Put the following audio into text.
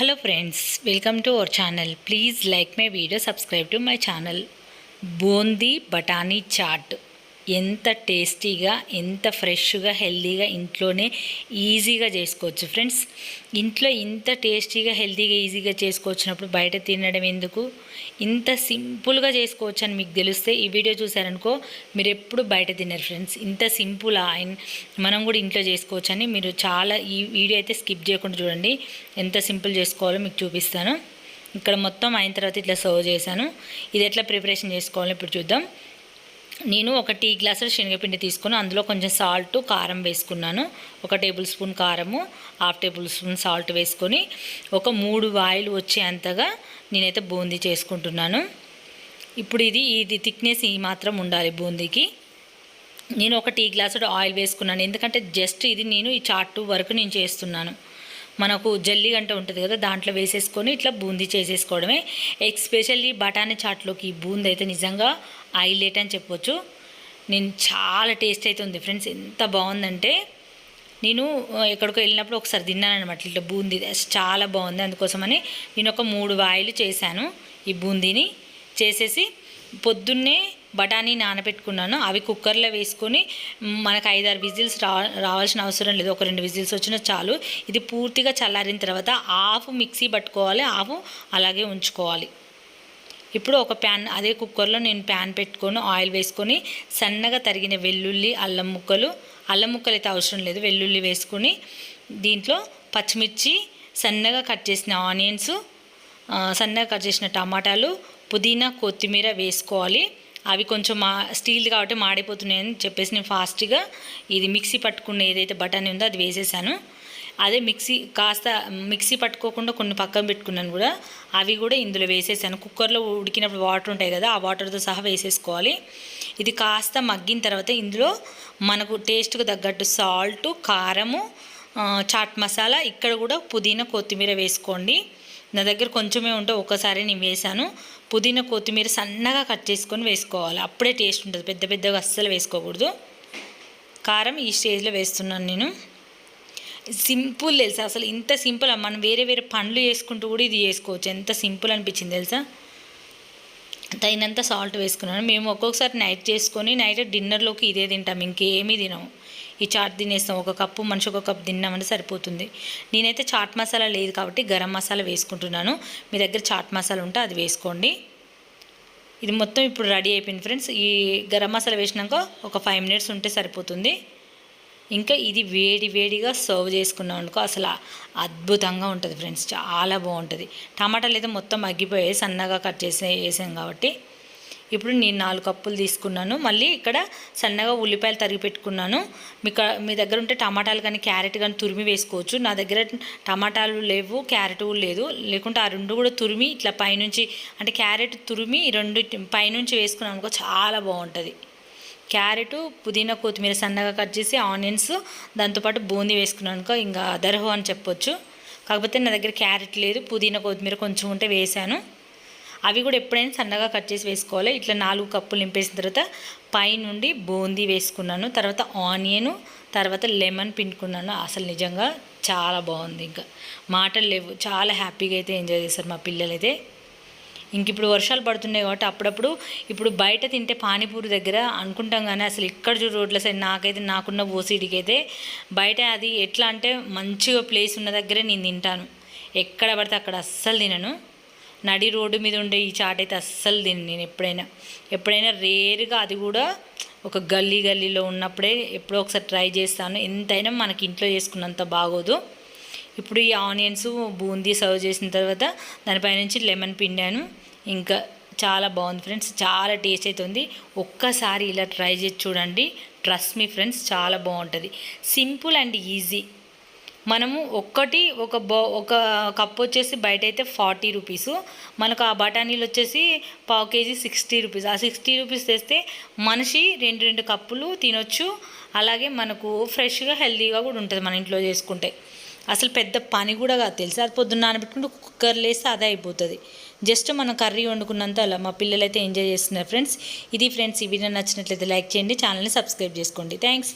Hello friends welcome to our channel please like my video subscribe to my channel boondi బఠానీ చాట్ ఎంత టేస్టీగా ఎంత ఫ్రెష్గా హెల్తీగా ఇంట్లోనే ఈజీగా చేసుకోవచ్చు. ఫ్రెండ్స్ ఇంట్లో ఇంత టేస్టీగా హెల్తీగా ఈజీగా చేసుకోవచ్చినప్పుడు బయట తినడం ఎందుకు? ఇంత సింపుల్గా చేసుకోవచ్చు అని మీకు తెలిస్తే ఈ వీడియో చూసారనుకో మీరు ఎప్పుడు బయట తినరు ఫ్రెండ్స్. ఇంత సింపుల్ మనం కూడా ఇంట్లో చేసుకోవచ్చు అని మీరు చాలా ఈ వీడియో అయితే స్కిప్ చేయకుండా చూడండి. ఎంత సింపుల్ చేసుకోవాలో మీకు చూపిస్తాను. ఇక్కడ మొత్తం అయిన తర్వాత ఇట్లా సర్వ్ చేశాను. ఇది ఎట్లా ప్రిపరేషన్ చేసుకోవాలో ఇప్పుడు చూద్దాం. నేను ఒక టీ గ్లాసులు శనగపిండి తీసుకుని అందులో కొంచెం సాల్ట్ కారం వేసుకున్నాను. ఒక టేబుల్ స్పూన్ కారము హాఫ్ టేబుల్ స్పూన్ సాల్ట్ వేసుకొని ఒక మూడు వాయిలు వచ్చేంతగా నేనైతే బూందీ చేసుకుంటున్నాను. ఇప్పుడు ఇది ఇది థిక్నెస్ ఈ మాత్రం ఉండాలి బూందీకి. నేను ఒక టీ గ్లాసుడు ఆయిల్ వేసుకున్నాను. ఎందుకంటే జస్ట్ ఇది నేను ఈ చాటు వరకు నేను చేస్తున్నాను. మనకు జల్లి గంట ఉంటుంది కదా దాంట్లో వేసేసుకొని ఇట్లా బూందీ చేసేసుకోవడమే. ఎక్స్పెషల్లీ బఠానీ చాట్లోకి ఈ బూందీ అయితే నిజంగా హైలైట్ అని చెప్పొచ్చు. నేను చాలా టేస్ట్ అయితే ఉంది ఫ్రెండ్స్. ఎంత బాగుందంటే నేను ఎక్కడికో వెళ్ళినప్పుడు ఒకసారి తిన్నాను అనమాట ఇట్లా బూందీ. చాలా బాగుంది. అందుకోసమని నేను ఒక మూడు వాయిలు చేశాను ఈ బూందీని. చేసేసి పొద్దున్నే బఠానీ నానబెట్టుకున్నాను. అవి కుక్కర్లో వేసుకొని మనకు ఐదారు విజిల్స్ రా రావాల్సిన అవసరం లేదు. ఒక రెండు విజిల్స్ వచ్చినా చాలు. ఇది పూర్తిగా చల్లారిన తర్వాత హాఫ్ మిక్సీ పట్టుకోవాలి. హాఫ్ అలాగే ఉంచుకోవాలి. ఇప్పుడు ఒక ప్యాన్ అదే కుక్కర్లో నేను ప్యాన్ పెట్టుకొని ఆయిల్ వేసుకొని సన్నగా తరిగిన వెల్లుల్లి అల్లం ముక్కలు అల్లం ముక్కలు అయితే అవసరం లేదు. వెల్లుల్లి వేసుకొని దీంట్లో పచ్చిమిర్చి సన్నగా కట్ చేసిన ఆనియన్స్ సన్నగా కట్ చేసిన టమాటాలు పుదీనా కొత్తిమీర వేసుకోవాలి. అవి కొంచెం మా స్టీల్ కాబట్టి మాడిపోతున్నాయని చెప్పేసి నేను ఫాస్ట్గా ఇది మిక్సీ పట్టుకున్న ఏదైతే బటన్ ఉందో అది వేసేసాను. అదే మిక్సీ కాస్త మిక్సీ పట్టుకోకుండా కొన్ని పక్కన పెట్టుకున్నాను కూడా. అవి కూడా ఇందులో వేసేసాను. కుక్కర్లో ఉడికినప్పుడు వాటర్ ఉంటాయి కదా ఆ వాటర్తో సహా వేసేసుకోవాలి. ఇది కాస్త మగ్గిన తర్వాత ఇందులో మనకు టేస్ట్కి తగ్గట్టు సాల్ట్ కారము చాట్ మసాలా ఇక్కడ కూడా పుదీనా కొత్తిమీర వేసుకోండి. నా దగ్గర కొంచెమే ఉంటే ఒకసారి నేను వేసాను పుదీనా కొత్తిమీర సన్నగా కట్ చేసుకొని వేసుకోవాలి. అప్పుడే టేస్ట్ ఉంటుంది. పెద్ద పెద్దగా అస్సలు వేసుకోకూడదు. కారం ఈ స్టేజ్లో వేస్తున్నాను నేను. సింపుల్ తెలుసా? అసలు ఇంత సింపుల్. మనం వేరే వేరే పండ్లు చేసుకుంటూ కూడా ఇది చేసుకోవచ్చు. ఎంత సింపుల్ అనిపించింది తెలుసా? తగినంత సాల్ట్ వేసుకున్నాను. మేము ఒక్కొక్కసారి నైట్ చేసుకొని నైట్ డిన్నర్లోకి ఇదే తింటాం. ఇంకేమీ తినము. ఈ చాట్ తినేస్తాం. ఒక కప్పు మనిషి ఒక కప్పు తిన్నామంటే సరిపోతుంది. నేనైతే చాట్ మసాలా లేదు కాబట్టి గరం మసాలా వేసుకుంటున్నాను. మీ దగ్గర చాట్ మసాలా ఉంటే అది వేసుకోండి. ఇది మొత్తం ఇప్పుడు రెడీ అయిపోయింది ఫ్రెండ్స్. ఈ గరం మసాలా వేసినాక ఒక ఫైవ్ మినిట్స్ ఉంటే సరిపోతుంది. ఇంకా ఇది వేడి వేడిగా సర్వ్ చేసుకున్నాం అనుకో అసలు అద్భుతంగా ఉంటుంది ఫ్రెండ్స్. చాలా బాగుంటుంది. టమాటాలు అయితే మొత్తం మగ్గిపోయాయి. సన్నగా కట్ చేసి వేసాం కాబట్టి. ఇప్పుడు నేను నాలుగు కప్పులు తీసుకున్నాను. మళ్ళీ ఇక్కడ సన్నగా ఉల్లిపాయలు తరిగి పెట్టుకున్నాను. మీ మీ దగ్గర ఉంటే టమాటాలు కానీ క్యారెట్ కానీ తురిమి వేసుకోవచ్చు. నా దగ్గర టమాటాలు లేవు క్యారెట్ లేదు. లేకుంటే ఆ రెండు కూడా తురిమి ఇట్లా పైనుంచి అంటే క్యారెట్ తురిమి రెండు పైనుంచి వేసుకున్నాను అనుకో చాలా బాగుంటుంది. క్యారెట్ పుదీనా కొత్తిమీర సన్నగా కట్ చేసి ఆనియన్స్ దాంతోపాటు బూందీ వేసుకున్నాను అనుకో ఇంకా అదర్హో అని చెప్పొచ్చు. కాకపోతే నా దగ్గర క్యారెట్ లేదు పుదీనా కొత్తిమీర కొంచెం ఉంటే వేసాను. అవి కూడా ఎప్పుడైనా సన్నగా కట్ చేసి వేసుకోవాలి. ఇట్లా నాలుగు కప్పులు నింపేసిన తర్వాత పైనుండి బూందీ వేసుకున్నాను. తర్వాత ఆనియన్ తర్వాత లెమన్ పిండుకున్నాను. అసలు నిజంగా చాలా బాగుంది ఇంకా. మాటలు లేవు. చాలా హ్యాపీగా అయితే ఎంజాయ్ చేస్తారు మా పిల్లలైతే. ఇంక ఇప్పుడు వర్షాలు పడుతున్నాయి కాబట్టి అప్పుడప్పుడు ఇప్పుడు బయట తింటే పానీపూరి దగ్గర అనుకుంటాం కానీ అసలు ఇక్కడ చూడు రోడ్ల సైడ్ నాకైతే నాకున్న ఓసీడికి అయితే బయట అది ఎట్లా అంటే మంచిగా ప్లేస్ ఉన్న దగ్గరే నేను తింటాను. ఎక్కడ పడితే అక్కడ అస్సలు తినను. నడి రోడ్డు మీద ఉండే ఈ చాట్ అయితే అస్సలు తిని నేను ఎప్పుడైనా. ఎప్పుడైనా రేరుగా అది కూడా ఒక గల్లీ గల్లీలో ఉన్నప్పుడే ఎప్పుడో ఒకసారి ట్రై చేస్తాను. ఎంతైనా మనకి ఇంట్లో చేసుకున్నంత బాగోదు. ఇప్పుడు ఈ ఆనియన్స్ బూందీ సర్వ్ చేసిన తర్వాత దానిపై నుంచి లెమన్ పిండాను. ఇంకా చాలా బాగుంది ఫ్రెండ్స్. చాలా టేస్ట్ అవుతుంది ఒక్కసారి ఇలా ట్రై చేసి చూడండి. ట్రస్ట్ మీ ఫ్రెండ్స్ చాలా బాగుంటుంది. Simple and easy. మనము ఒక్కటి ఒక బో ఒక కప్ వచ్చేసి బయట అయితే ఫార్టీ రూపీస్. మనకు ఆ బఠానీలు వచ్చేసి పావు కేజీ సిక్స్టీ రూపీస్. ఆ సిక్స్టీ రూపీస్ తెస్తే మనిషి రెండు రెండు కప్పులు తినొచ్చు. అలాగే మనకు ఫ్రెష్గా హెల్తీగా కూడా ఉంటుంది మన ఇంట్లో చేసుకుంటే. అసలు పెద్ద పని కూడా కాదు తెలుసు? అది పొద్దున్న నానబెట్టుకుంటే కుక్కర్లు వేస్తే అదే అయిపోతుంది. జస్ట్ మనం కర్రీ వండుకున్నంత అలా. మా పిల్లలు అయితే ఎంజాయ్ చేస్తున్నారు ఫ్రెండ్స్. ఇది ఫ్రెండ్స్ ఈ వీడియో నచ్చినట్లయితే లైక్ చేయండి ఛానల్ని సబ్స్క్రైబ్ చేసుకోండి. థ్యాంక్స్.